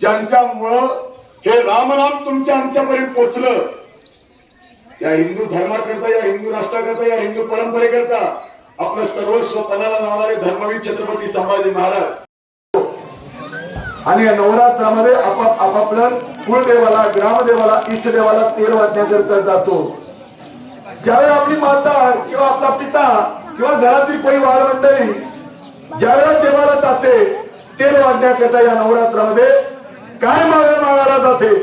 ज्यांच्यामुळं हे रामनाम तुमच्या आमच्यापर्यंत पोचलं. या हिंदू धर्माकरता या हिंदू राष्ट्राकरता या हिंदू परंपरेकरता आपलं सर्वस्व पणाला लावणारे धर्मवीर छत्रपती संभाजी महाराज. आणि या नवरात्रामध्ये आपाप आपापल्या कुळदेवाला ग्रामदेवाला इष्टदेवाला तेल वाटण्याकरता जातो. ज्यावेळी आपली माता किंवा आपला पिता किंवा घरातील कोणी वाढ मंडळी ज्यावेळेला देवाला जाते तेल वाढण्याकरता या नवरात्रामध्ये काय मागणं मागायला जाते?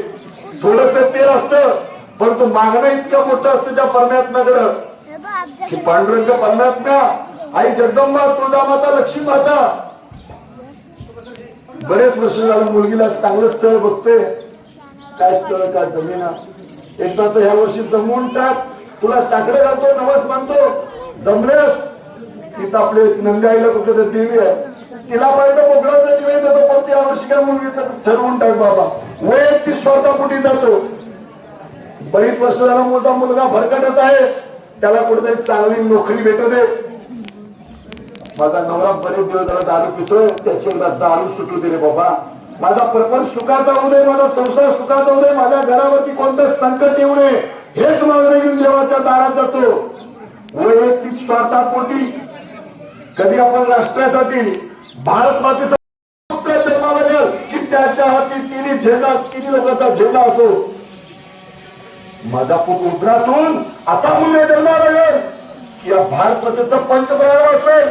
थोडस तेल असतं परंतु मागणं इतकं मोठं असतं त्या परमात्म्याकडं की पांडुरंग परमात्म्या आई जगदंबा तुळजामाता लक्ष्मी माता बरेच वर्ष झालं मुलगीला चांगलं स्थळ बघते काय स्थळ काय जमीना एकदा तर ह्या वर्षी जमवून टाक. तुला साकडे घालतो नवस मानतो जमलेस तिथं आपले नंगाईला कुठे तर देवी आहे. तिला पाहिजे बोकडाचा निवेदन देतो. पण त्या वर्षी काय मुलगीचं ठरवून टाक बाबा. वैयक्तिक कुठे जातो? बरीच वर्ष झाला मोठा मुलगा भरकटत आहे. त्याला कुठेतरी चांगली नोकरी भेटू दे. माझा नवरा बरेच दिवस झाला दारू पितोय. त्याची एकदा दारू सुटू दे रे बाबा. माझा प्रपंच सुखाचा होऊ दे. माझा संसार सुखाचा होऊ दे. माझ्या घरावरती कोणतं संकट येऊ नये. हेच माझं घेऊन देवाच्या दारात जातो. वैयक्तिक स्वार्थापोटी कधी आपण राष्ट्रासाठी भारत मातेचा पुत्र जन्माला लागेल की त्याच्या हाती तिन्ही झेंडा तिन्ही लोकांचा झेंडा असो. माझा पूत उद्रातून असा मुलगा जन्माला लागेल की या भारत मातेचं पंचप्राण वाचलंय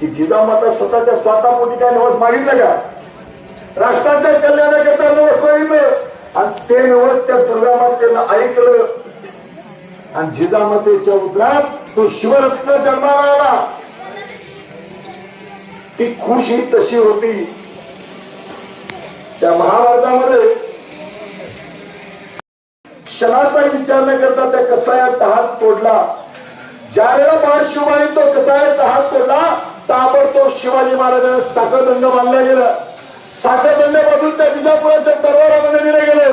की जिजामाता स्वतःच्या स्वतः मोठी काय नवस मागितलं का राष्ट्राच्या कल्याणाकरता नवस मागितलं. आणि ते नवस त्या दुर्गा मातेनं ऐकलं. आणि जिजामातेच्या उद्रात तो शिवरत्न जन्माला आला ती खुशी तशी होती. त्या महाभारतामध्ये क्षणाचा विचार न करता त्या कसायाचा हात तोडला ज्या वेळेला महाशिवबाई तो कसायाचा हात तोडला ताबडतोब शिवाजी महाराजांना साखरदंड बांधला गेला. साखरदंडामधून त्या विजापुराच्या दरबारामध्ये दिले गेले.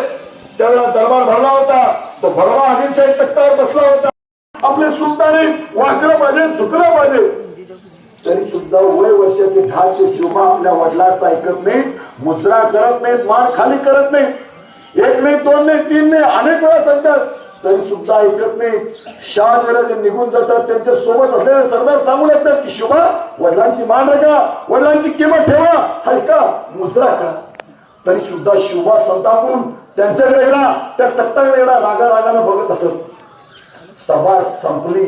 त्यावेळेला दरबार भरला होता. तो भरवा आदिलशाही तख्तावर बसला होता. आपले सुलताने वाचलं पाहिजे झुकलं पाहिजे. तरी सुद्धा वय वर्षाचे ढालचे शिवबा आपल्या वडिलांचं ऐकत नाही मुद्रा करत नाहीत मान खाली करत नाही एक नाही दोन नाही तीन नाही अनेक वेळा सांगतात तरी सुद्धा ऐकत नाही शहाजरा जे निघून जातात त्यांच्यासोबत असलेले सरदार सांगू येतात की शिवबा वडिलांची मान राखा वडिलांची किंमत ठेवा. हलका मुजरा करा. तरी सुद्धा शिवबा संतापून त्यांच्याकडे गेला त्या तक्ताकडे गेला रागा रागानं बघत असत. सभा संपली.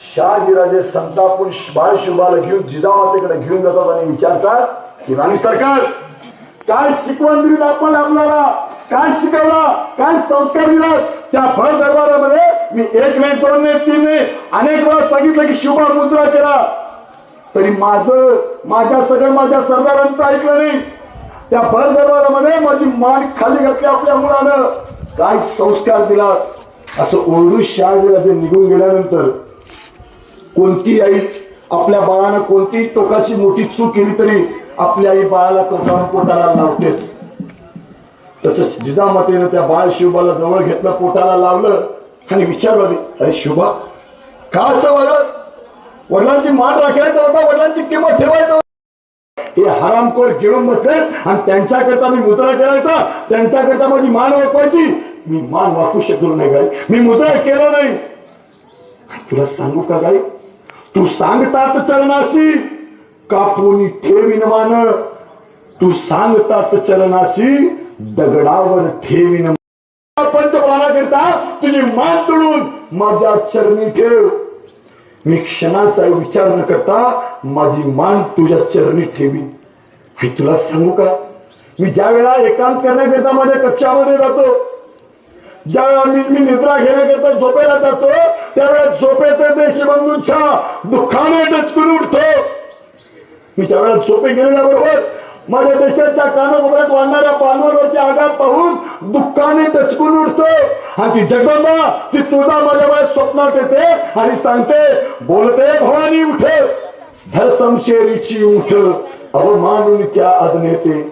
शहाजीराजे संतापून बाळ शिवबाला घेऊन जिजामातेकडे घेऊन जातात आणि विचारतात की राणी सरकार काय शिकवण दिली आपण आपल्याला? काय शिकवला? काय संस्कार दिला? त्या फळ दरबारामध्ये मी एक नाही दोन नाही तीन नाही अनेक वेळा सांगितलं की शिवबा मुद्रा केला. तरी माझं माझ्या सगळं माझ्या सरदारांचं ऐकलं नाही. त्या फळ दरबारामध्ये माझी मान खाली घातली आपल्या मुलानं. काय संस्कार दिला असं ओरडू शहाजीराजे निघून गेल्यानंतर कोणती आई आपल्या बाळानं कोणतीही टोकाची मोठी चूक केली तरी आपली आई बाळाला टोकावर पोटाला लावतेच. तसंच जिजामातेनं त्या बाळ शिवबाला जवळ घेतलं पोटाला लावलं आणि विचारलं अरे शिवबा का असं वागत? वडिलांची मान राखायचा होता वडिलांची किंमत ठेवायचं? हे हरामखोर गिळून बसले आणि त्यांच्याकरता मी मुद्रा करायचा त्यांच्याकरता माझी मान वाकवायची मी मान वाकू शकलो नाही गाई. मी मुद्रा केला नाही. तुला सांगू का गाई? तू सांगतात चरणाशी कापून ठेवीन मान? तू सांगतात चरणाशी दगडावर ठेवीन पंचप्राणाकरिता तुझी मान तोडून माझ्या चरणी ठेव. मी क्षणाचा विचार न करता माझी मान तुझ्या चरणी ठेवी हे तुला सांगू का? मी ज्या वेळा एकांत करण्याकरिता माझ्या कक्षामध्ये जातो ज्या वेळा मी निद्रा घेण्याकरता झोपायला जातो त्यावेळेस झोपेत देशबंधूंच्या दुःखाने डचकून उठतो. मी त्यावेळेस झोपे गेलेल्या बरोबर माझ्या देशाच्या कानाकोपऱ्यात वाढणाऱ्या पानवरवरची आघात पाहून दुःखाने दचकून उठतो. आणि ती जगदंबा ती तुझा माझ्या बाहेर स्वप्नात येते आणि सांगते बोलते भवानी उठे. धर समशेरीची उठ. अवमानून त्या अज्ञेते.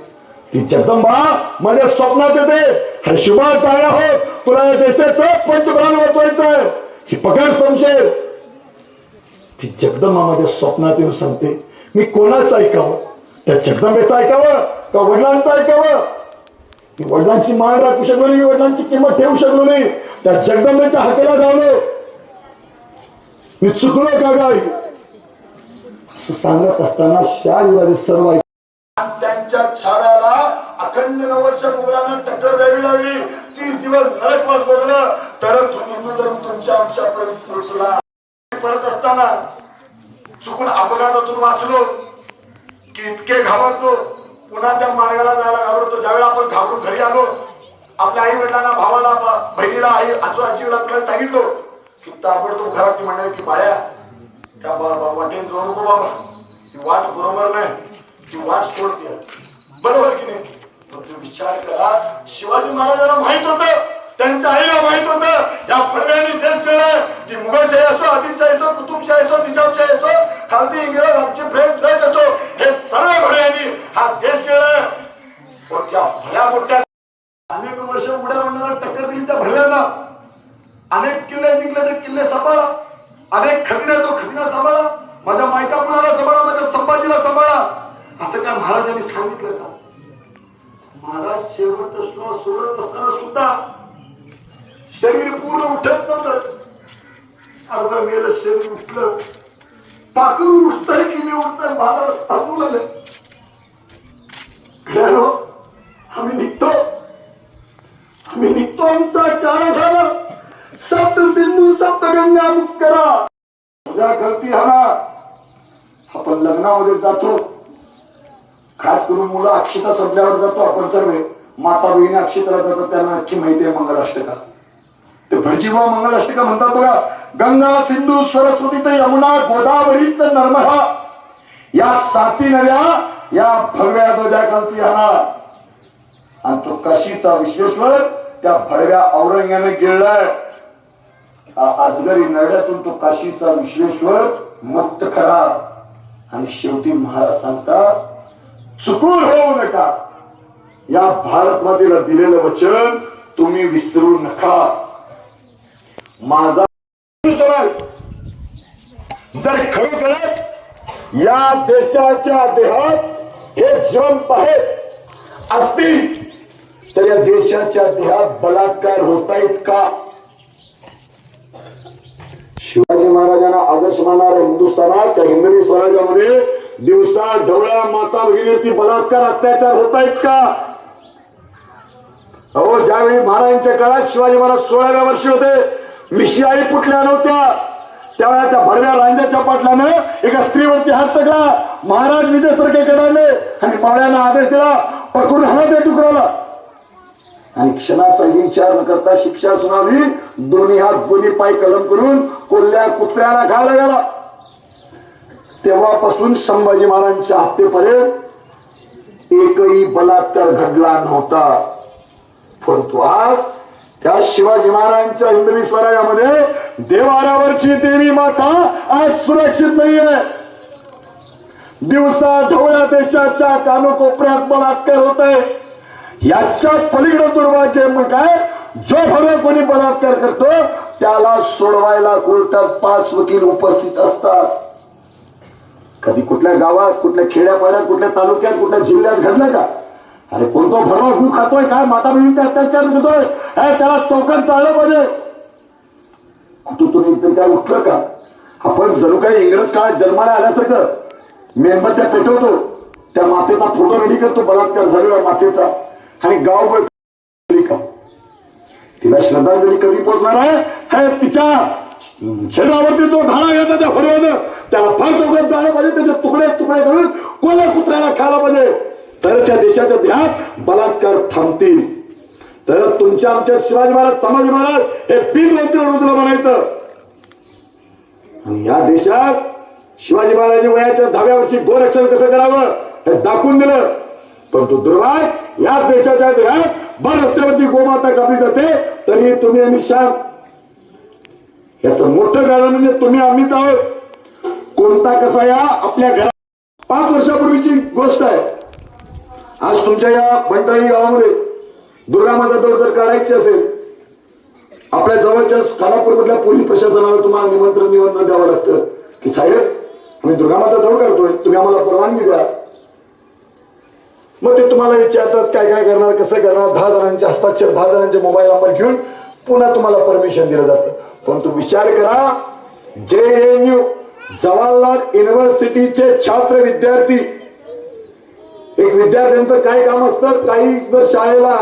ती जगदंबा माझ्या स्वप्नात येते. अरे शुभा चांगला हो तुला या देशाचं पंचप्राण वाचवायचं आहे. ही पकड समशेर ती जगदंबा माझ्या स्वप्नात येऊन सांगते मी कोणाचं ऐकावं? त्या जगदंबेचं ऐकावं? का वडिलांचं ऐकावं? मी वडिलांची मान राखू शकलो नाही वडिलांची किंमत ठेवू शकलो नाही. त्या जगदंबेच्या हाकेला धावलो मी चुकलो का गाई? असं सांगत असताना शाळेला सर्व त्यांच्या छाड्याला अखंड नवर्ष मुलांना टक्कर द्यावी लागली. तीस दिवस नरकवास बघलं तरच हिंदू धर्म तुमच्या आमच्या पोहोचला परत असताना चुकून अपघातातून वाचलो की इतके घाबरतो पुन्हा त्या मार्गाला जायला घाबरतो. ज्यावेळी आपण घाबरून घरी आलो आपल्या आई वडिलांना भावाला बा- बहिणीला आई आजू आजीला आपल्याला सांगितलो की ताबडतोब घरात म्हणाले की बाया त्या बा- वाटेन जाऊ नको बाबा. ती वाट बरोबर नाही. ती वाट सोडते. बरोबर की नाही? पण तुम्ही विचार करा शिवाजी महाराजांना माहीत होतं त्यांच्या आईला माहीत होत. या फडव्यांनी देश केला की मुघलशाही असो आदिलशाही असो कुतुबशाही असो निजामशाही असो खालती इंग्रज आमची फ्रेंच फ्रेंच असो हे सर्व भड्यांनी हा देश केला. भल्या मोठ्या अनेक वर्ष उड्या म्हणणारा टक्कर दिली त्या भरल्याला अनेक किल्ले जिंकले ते किल्ले सांभाळा अनेक खजिना तो खजिना सांभाळा माझ्या मायका कुणाला सांभाळा माझ्या संभाजीला सांभाळा असं काय महाराजांनी सांगितलं का? महाराज शेवटचा श्लोक सोडत असताना सुद्धा शरीर पूर्ण उठत नव्हतं. अर्ध मेलं शरीर उठलं. टाकून उठतंय की मी उठतंय महाराज थांबू लागले. आम्ही निघतो. आम्ही निघतो. आमचा चारा झाला. सप्त सिंधू सप्त गंगा मुक्त करा. तुझ्या गलती हा आपण लग्नामध्ये जातो. खास करून मुलं अक्षता संपल्यावर जातो आपण सर्व. माता बहिणी अक्षताला जातात त्यांना नक्की माहिती आहे मंगलाष्टका ते भटजीबा मंगलाष्टका म्हणतात बघा गंगा सिंधू सरस्वती तर यमुना गोदावरी तर नर्मदा. या साती नद्या या भगव्या ध्वजा खालती आणि तो काशीचा विश्वेश्वर त्या भडव्या औरंग्याने गिळलाय. आजगरी अजगरी तो काशीचा विश्वेश्वर मुक्त करा आणि शेवटी महाराज सांगतात चुकून होऊ नका. या भारत मातेला दिलेलं वचन तुम्ही विसरू नका. माझा जर खरोखरच या देशाच्या देहात हे जंप आहेत असतील तर या देशाच्या देहात बलात्कार होत आहेत का? शिवाजी महाराजांना आदर्श मानणाऱ्या हिंदुस्थानात त्या हिंदवी स्वराज्यामध्ये दिवसा ढवळ्या माता भगिनीवरती बलात्कार अत्याचार होत आहेत का? अहो ज्यावेळी महाराजांच्या काळात शिवाजी महाराज सोळाव्या वर्षी होते मिशिआई फुटल्या नव्हत्या. त्यावेळेला त्या भरव्या रांजाच्या पाटलानं एका स्त्रीवरती हात टाकला. महाराज विजयसारखे कडाले आणि माळ्यानं आदेश दिला. पकडून हाणा त्या डुकराला. आणि क्षणाचा विचार न करता शिक्षा सुनावी दोन्ही हात दोन्ही पाय कलम करून कोल्ह्या कुत्र्याला घाला गेला तेव्हापासून संभाजी महाराजांच्या हत्येपर्यंत एकही बलात्कार घडला नव्हता. परंतु आज त्या शिवाजी महाराजांच्या हिंदवी स्वराज्यामध्ये देवाऱ्यावरची देवी माता आज सुरक्षित नाहीये. दिवसा ढवळ्या देशाच्या कानोकोपऱ्यात बलात्कार होत आहे याच्या पलीकडे दुर्भाग्य मग काय? जो भरव कोणी बलात्कार करतो? त्याला सोडवायला कोर्टात पाच वकील उपस्थित असतात. कधी कुठल्या गावात कुठल्या खेड्यापाड्यात कुठल्या तालुक्यात कुठल्या जिल्ह्यात घडलं का? अरे कोणतो भरवा गु खातोय? काय माता बहिणीचा अत्याचार होतोय हे त्याला चौकात चाललं पाहिजे. कुठून इथे काय उठलं का? आपण जणू काही इंग्रज काळात जन्माला आल्यासारखं मेणबत्त्या पेटवतो. त्या मातेचा फोटो रेडी करतो बलात्कार झालेला मातेचा. आणि गावभर का? तिला श्रद्धांजली कधी पोचणार आहे? तिच्या शरीरावरती जो धारा घेतला त्या फरव्यानं त्याला फार चौकात जायला पाहिजे त्याचे तुकडे तुकडे करून कोणा कुत्र्याला खायला पाहिजे. तर त्या देशाच्या देहात बलात्कार थांबतील. तर तुमच्या आमच्या शिवाजी महाराज संभाजी महाराज हे पीक वरती तुला म्हणायचं. आणि या देशात शिवाजी महाराजांनी वयाच्या दहाव्या वर्षी गोरक्षण कसं करावं हे दाखवून दिलं. परंतु दुर्भाग या देशाच्या देहात बर रस्त्यावरती गोमाता कापली जाते तरी तुम्ही आम्ही शांत. याचं मोठं कारण म्हणजे तुम्ही आम्हीच आहोत. कोणता कसा या आपल्या घरात पाच वर्षापूर्वीची गोष्ट आहे. आज तुमच्या या बैताळी गावामध्ये दुर्गामाता दौड जर काढायची असेल आपल्या जवळच्या खानापूर मधल्या पोलीस प्रशासनाला तुम्हाला निमंत्रण निवंत्रण द्यावं लागतं. की साहेब आम्ही दुर्गामाता दौड काढतोय तुम्ही आम्हाला परवानगी द्या. मग ते तुम्हाला विचारतात काय काय करणार कसं करणार? दहा जणांचे हस्ताक्षर दहा जणांचे मोबाईल नंबर घेऊन पुन्हा तुम्हाला परमिशन दिलं जातं. परंतु विचार करा जे एन यू जवाहरलाल युनिव्हर्सिटीचे छात्र विद्यार्थी एक विद्यार्थ्यांचं काय काम असतं काही जर शाळेला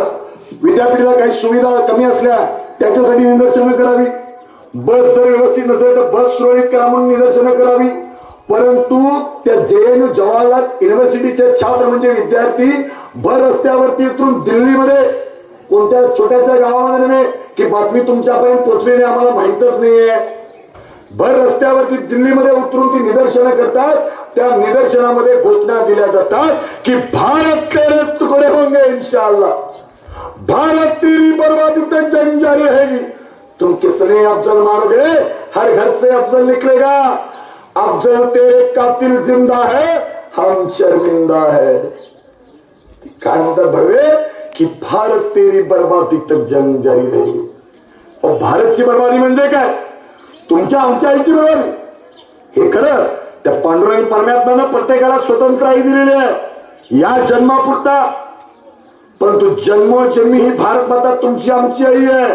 विद्यापीठाला काही सुविधा कमी असल्या त्याच्यासाठी निदर्शनं करावी. बस जर व्यवस्थित नसेल तर बस सुरळीत करा म्हणून निदर्शनं करावी. परंतु त्या जे एन यू जवाहरलाल युनिव्हर्सिटीचे छात्र म्हणजे विद्यार्थी भर रस्त्यावरती उतरून दिल्लीमध्ये कोणत्या छोट्याशा गावामध्ये नव्हे की बातमी तुमच्यापर्यंत पोचलेली आम्हाला माहितच नाहीये. भर रस्त्यावरती दिल्लीमध्ये उतरून ती निदर्शनं करतात. त्या निदर्शनामध्ये घोषणा दिल्या जातात की भारत तेरे तुकडे होंगे इन्शाला भारत तेरी बर्बादी तक जंग जारी रहेगी. तुम कितने अफजल मारोगे? हर घर से अफजल निकलेगा. अफजल तेरे कातिल जिंदा है हम शर्मिंदा है. काय म्हणतात भरवे की भारत तेरी बर्बादी तक जंग जारी रहेगी. और भारतची बर्बादी म्हणजे काय तुमच्या आमच्या आईची बरोबर हे खरं त्या पांडुरंग परमात्म्यानं प्रत्येकाला स्वतंत्र आई दिलेली आहे. या जन्मापुरता. परंतु जन्मोजन्मी ही भारत माता तुमची आमची आई आहे.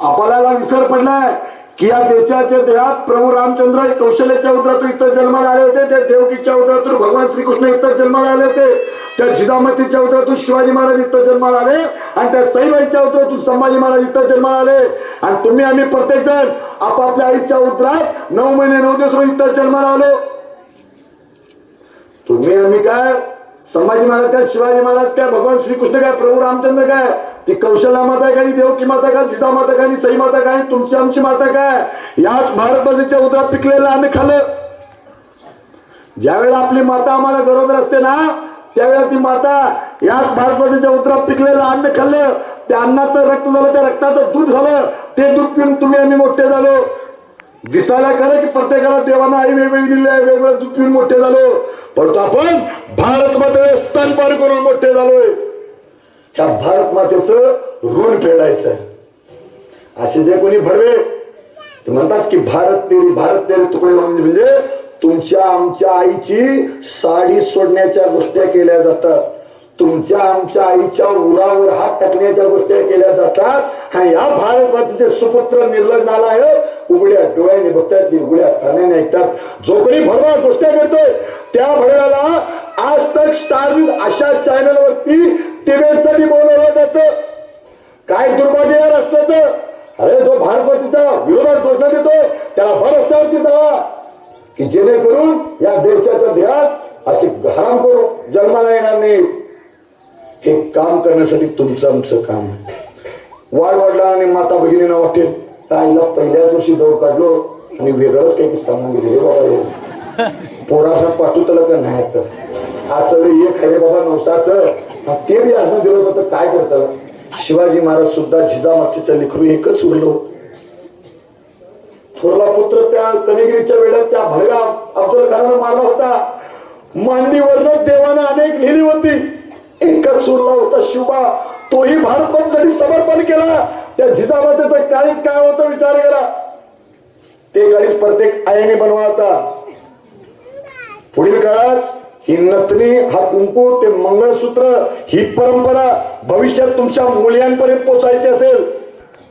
आपल्याला विसर पडलाय की या देशाच्या देहात प्रभू रामचंद्र कौशल्याच्या उदरातून इथं जन्माला आले होते. त्या देवकीच्या उदरातून भगवान श्रीकृष्ण इथं जन्माला आले होते. त्या जिजामतीच्या उतरातून शिवाजी महाराज इथं जन्माला आले. आणि त्या सईबाईच्या उतरातून संभाजी महाराज इथं जन्माला आले. आणि तुम्ही आम्ही प्रत्येक जण आपापल्या आईच्या उतरात नऊ महिने नऊ दिवस रोज इथं जन्माला आलो. तुम्ही आम्ही काय? संभाजी महाराज काय शिवाजी महाराज काय भगवान श्रीकृष्ण काय प्रभू रामचंद्र काय? ती कौशल्या माता काय देवकी माता काय सीता माता काय सई माता काय तुमची आमची माता काय? याच भारतबाजीच्या उतरात पिकलेलं आम्ही खाल्लं. ज्यावेळेला आपली माता आम्हाला गरोदर असते ना त्यावेळेला ती माता याच भारतबाजीच्या उतरात पिकलेलं अन्न खाल्लं. त्या अन्नाचं रक्त झालं त्या रक्ताचं दूध झालं ते दूध पिऊन तुम्ही आम्ही मोठे झालो. दिसायला खरं की प्रत्येकाला देवानं आई वेगवेगळी दिली आहे वेगवेगळं दूध पिऊन मोठे झालो. परंतु आपण भारत मातेचे स्तनपान करून मोठे झालोय. त्या भारत मातेचं ऋण फेडायचं असे जे कोणी भरवे ते म्हणतात की भारत तेरी भारत तेरी तुकडे म्हणजे तुमच्या आमच्या आईची साडी सोडण्याच्या गोष्टी केल्या जातात. तुमच्या आमच्या आईच्या उरावर हात टाकण्याच्या गोष्टी केल्या जातात. आणि या भारत सुपुत्र निर्लग्न आला आहे उघड्या डोळ्याने बघतायत उघड्या कानाने ऐकतात. जो कोणी भरवा गोष्टी करतोय त्या भरव्याला आज तक स्टार न्यूज अशा चॅनल वरती टीव्हीसाठी बोलवलं जातं. काय दुर्भाग्य या राष्ट्राचं अरे जो भारतवर्षीचा विरोधात घोषणा देतोय त्याला भर रस्त्यावरती जावा की जेणेकरून या देशाचं ध्यान असे घाम करू जन्माला येणार नाही. हे काम करण्यासाठी तुमचं आमचं काम आहे. वाढ वाढला आणि माता भगिनींना वाटेल. आईला पहिल्याच दिवशी दौड काढलो आणि वेगळंच काही सांगून गेले. बाबा पोराशा पाठवू त्याला का नाही तर आज एक खरे बाबा नवसाचं. ते बी अजून दिलं होतं काय करतं? शिवाजी महाराज सुद्धा जिजामातीचं लेखरू एकच उरलो थोरला पुत्र त्या कनेगिरीच्या वेळेत त्या भरव्या अफजल खानानं मारला होता. मांडीवरनं देवानं अनेक लिहिली होती. एकच सुरला होता शिवबा तोही भारतमातेसाठी समर्पण केला. त्या जिजामातेचं काळीच काय होतं विचार केला ते काळीच प्रत्येक आईने बनवाता पुढील काळात ही नथनी हा कुंकू ते मंगळसूत्र ही परंपरा भविष्यात तुमच्या मुलांपर्यंत पोचायची असेल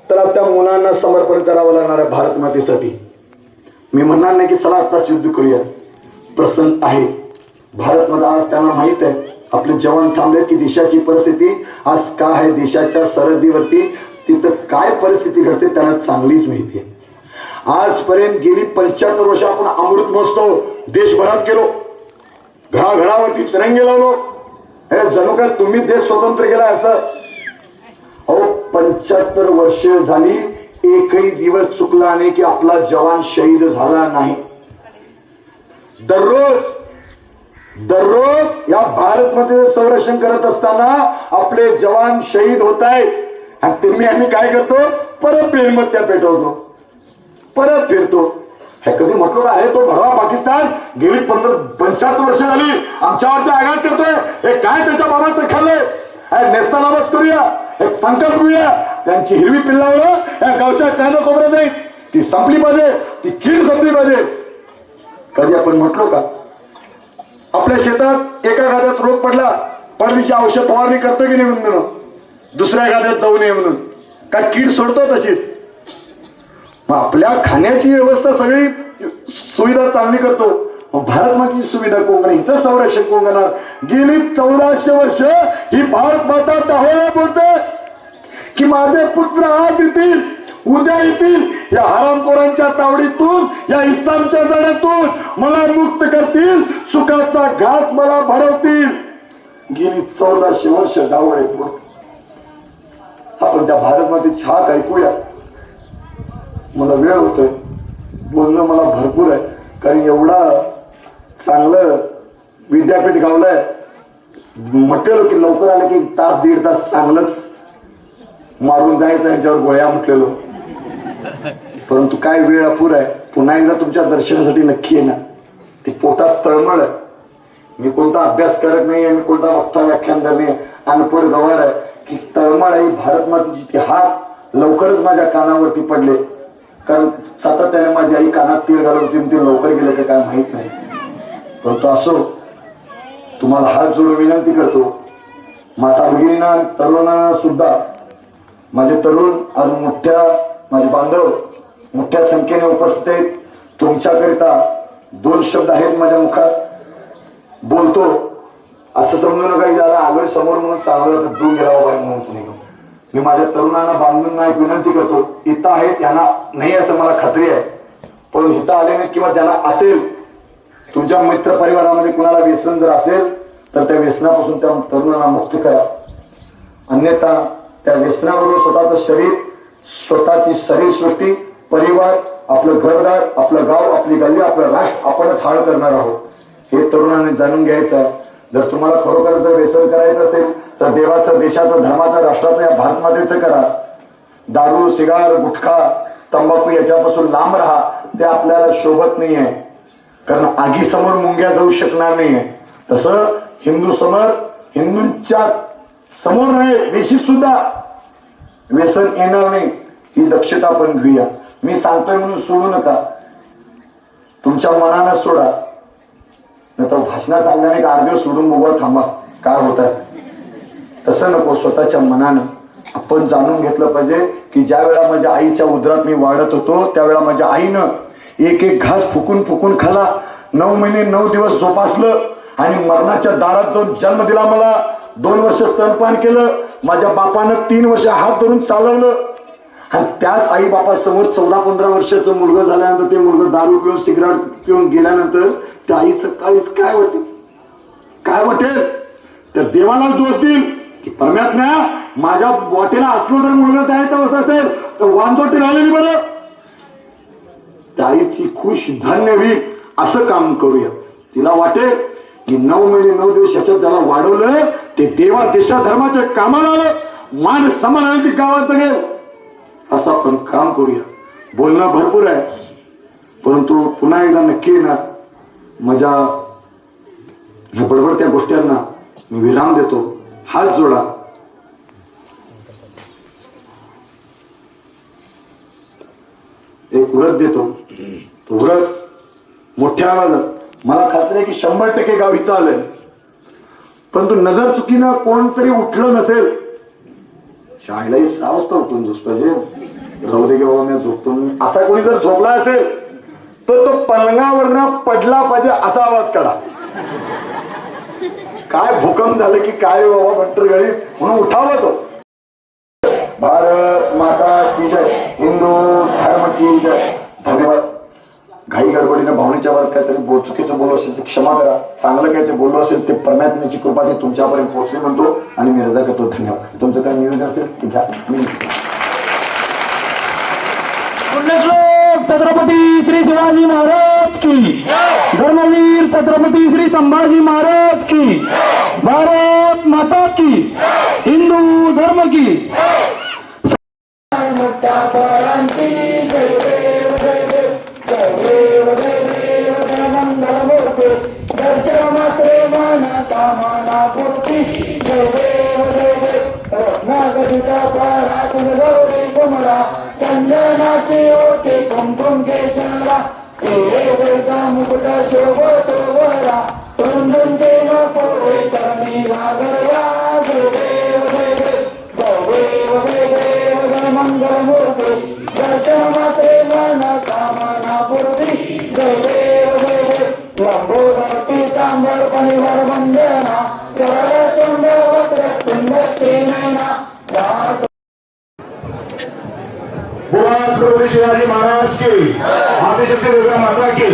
तर त्या मुलांना समर्पण करावं लागणार आहे भारत मातेसाठी. मी म्हणणार नाही की चला आता युद्ध करूया. प्रसन्न आहे. भारत मध्ये आज त्यांना माहीत आहे. आपले जवान थांबले की देशाची परिस्थिती आज काय आहे देशाच्या सरहद्दीवरती तिथं काय परिस्थिती घडते त्यांना चांगलीच माहिती आहे. आजपर्यंत गेली पंच्याहत्तर वर्ष आपण अमृत महोत्सव देशभरात गेलो. घराघरावरती तिरंगे लावलो. हे जणू काय तुम्ही देश स्वतंत्र केला असं? अहो पंच्याहत्तर वर्ष झाली एकही दिवस चुकला नाही की आपला जवान शहीद झाला नाही. दररोज दररोज या भारतमध्ये संरक्षण करत असताना आपले जवान शहीद होत आहेत. आणि तुम्ही आम्ही काय करतो? परत प्रेमत्या पेटवतो. परत फिरतो. हे कधी म्हटलं आहे तो भरवा पाकिस्तान? गेली पंधरा पंचाहत्तर वर्ष झाली. आमच्यावरती आघात करतोय. हे काय त्याच्या बाबाचं खाल्लंय हे नेस्तानामत करूया. एक संकल्प करूया. त्यांची हिरवी पिल्लावलं या गावच्या कानं कोपऱ्यात नाही ती संपली पाहिजे. ती कीड संपली पाहिजे. कधी आपण म्हटलो का? आपल्या शेतात एका गाद्यात रोग पडला परदेशी औषध फवारणी करतो की नाही म्हणून दुसऱ्या गाद्यात जाऊ नये म्हणून. का कीड सोडतो तशीच? मग आपल्या खाण्याची व्यवस्था सगळी सुविधा चांगली करतो. भारत माची सुविधा कोण हिचं संरक्षण कोण गेली चौदाशे वर्ष ही भारत माता दाहोळा बोलते की माझे पुत्र आज येतील? उद्या येतील या हरामखोरांच्या तावडीतून या इस्लामच्या जाण्यातून मला मुक्त करतील सुखाचा घास मला भरवतील. गेली चौदाशे वर्ष डावळे आपण त्या भारतमध्ये छाक ऐकूया. मला वेळ होतोय. बोलणं मला भरपूर आहे. कारण एवढा चांगलं विद्यापीठ गावलंय म्हटलेलो की लवकर आलं की तास दीड तास चांगलंच मारून जायचं यांच्यावर गोळ्या म्हटलेलो. परंतु काय वेळ अपुर आहे. पुन्हा एकदा तुमच्या दर्शनासाठी नक्की येणार ती पोटात तळमळ आहे. मी कोणता अभ्यास करत नाही मी कोणता वक्ता व्याख्यान करणे अनपड गवार आहे की तळमळ आहे भारत मातेची ती हात लवकरच माझ्या कानावरती पडले. कारण सातत्याने माझी आई कानात तीर घालत होती ते लवकर गेले ते काय माहीत नाही. परंतु असो तुम्हाला हात जोडून विनंती करतो. माता भगिनींना तरुणांना सुद्धा. माझे तरुण आज मोठ्या माझे बांधव मोठ्या संख्येने उपस्थित आहेत. तुमच्याकरिता दोन शब्द आहेत माझ्या मुखात. बोलतो असं समजू नका ज्याला आलोय समोर म्हणून चांगलं तर दूर गेला बाई म्हणूनच नाही मी माझ्या तरुणांना बांधून एक विनंती करतो इथं आहे त्यांना नाही असं मला खात्री आहे. पण इथं आले किंवा ज्याला असेल तुमच्या मित्र परिवारामध्ये कुणाला व्यसन जर असेल तर त्या व्यसनापासून त्या तरुणांना मुक्त करा. अन्यथा त्या व्यसनाबरोबर स्वतःचं शरीर स्वतःची शरीर सृष्टी परिवार आपलं घरदार आपलं गाव आपली गल्ली आपलं राष्ट्र आपणच हाळ करणार आहोत. हे तरुणांनी जाणून घ्यायचं. जर तुम्हाला खरोखर जर व्यसन करायचं असेल तर देवाचं देशाचं धर्माचं राष्ट्राचं या भारत मातेचं करा. दारू सिगार गुटखा तंबाखू याच्यापासून लांब राहा. ते आपल्याला शोभत नाहीये. कारण कारण आगीसमोर मुंग्या जाऊ शकणार नाहीये. तसं हिंदू समोर हिंदूंच्या समोर नाही देशी सुद्धा व्यसन येणार नाही. ही दक्षता आपण घेऊया. मी सांगतोय म्हणून सोडू नका. तुमच्या मनानं सोडा. नाही तर भाषणात चालल्याने का अर्धे सोडून मोबाईल थांबा. काय होत आहे तसं नको स्वतःच्या मनानं. आपण जाणून घेतलं पाहिजे की ज्या वेळा माझ्या आईच्या उदरात मी वाढत होतो त्यावेळा माझ्या आईनं एक एक घास फुकून फुकून खाला. नऊ महिने नऊ दिवस जोपासलं आणि मरणाच्या दारात जाऊन जन्म दिला मला. दोन वर्ष स्तनपान केलं माझ्या बापानं तीन वर्ष हात धरून चालवलं. आणि त्याच आई बापासमोर चौदा पंधरा वर्षाचं मुलगा झाल्यानंतर ते मुलगा दारू पिऊन सिगरेट पिऊन गेल्यानंतर त्या आईचं काहीच काय वाटेल काय वाटेल त्या देवाला दोष देईल की परमात्म्या माझ्या वाटेला असलो जर मुलगा द्यायचा अवस्था असेल तर वांदोटी राहिलेली बरं. त्या आईची खुश धन्य होईल. असं काम करूया. तिला वाटेल की नऊ महिने नऊ दिवस याच्यात त्याला वाढवलं ते देवा देशा धर्माच्या कामाला आलं. मान समानाची गावात गेल असं आपण काम करूया. बोलणं भरपूर आहे. परंतु पुन्हा एकदा नक्की येणार. माझ्या ह्या बडबडत्या गोष्टींना मी विराम देतो. हात जोडा. एक व्रत देतो. तो व्रत मोठ्या आवाजात. मला खात्री आहे की शंभर टक्के गाव इथं आलंय. परंतु नजर चुकीनं कोणतरी उठलं नसेल. शाळेलाही सहा वाजता उठून झोस पाहिजे राहू दे बाबा मी झोपतो. असा कोणी जर झोपला असेल तर तो पलंगावरनं पडला पाहिजे असा आवाज काढा. काय भूकंप झालं की काय हो बाबा भट्टर गळी म्हणून उठावा तो. भारत माता की जय. हिंदू धर्म की जय. धन्यवाद. घाई गडबडीनं भावनेच्या वर काहीतरी बोल चुकीचं बोलू असेल ते क्षमा करा. चांगलं काय ते बोललो असेल ते परमात्म्याची कृपा ते तुमच्यापर्यंत पोहोचली म्हणतो आणि मी रजा करतो. धन्यवाद. तुमचं काय नियोजन असेल ते घ्या. मी छत्रपती श्री शिवाजी महाराज की. धर्मवीर छत्रपती श्री संभाजी महाराज की. भारत माता की. हिंदू धर्म की. महानापूर्ती जय चंदनाचे ओटे कुमकुम देव देव जय देव जय मंगल मूर्ती दर्शन मन कामना पूर्ती जय देव लंबोदरती तांबर परिवार वंदना सरळ सुंद वक्र तुंड नैना दास शिवाजी महाराज की आदिशक्ती दुर्गा माता की।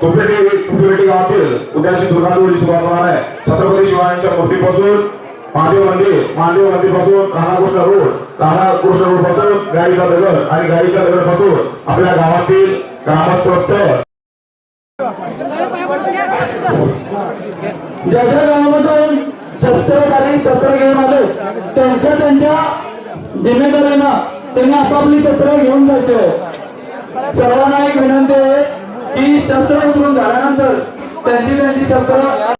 तुपेटी तुपेटी गावातील उद्याची दुर्गा दुर्गादेवी सुरुवात होणार आहे? छत्रपती शिवाजींच्या मूर्तीपासून महादेव मंदिर महादेव मंदिरपासून राधाकृष्ण रोड राधाकृष्ण रोडपासून गाडीचा दगड आणि गाडीच्या दगडपासून आपल्या गावातील ग्रामस्थ ज्या ज्या गावामधून शस्त्रधारी शस्त्र घेऊन आले त्यांच्या त्यांच्या जिम्मेदारीनं त्यांनी आपापली शस्त्र घेऊन जायचे. सर्वांना एक विनंती आहे की शस्त्र उतरून झाल्यानंतर त्यांची त्यांची शस्त्र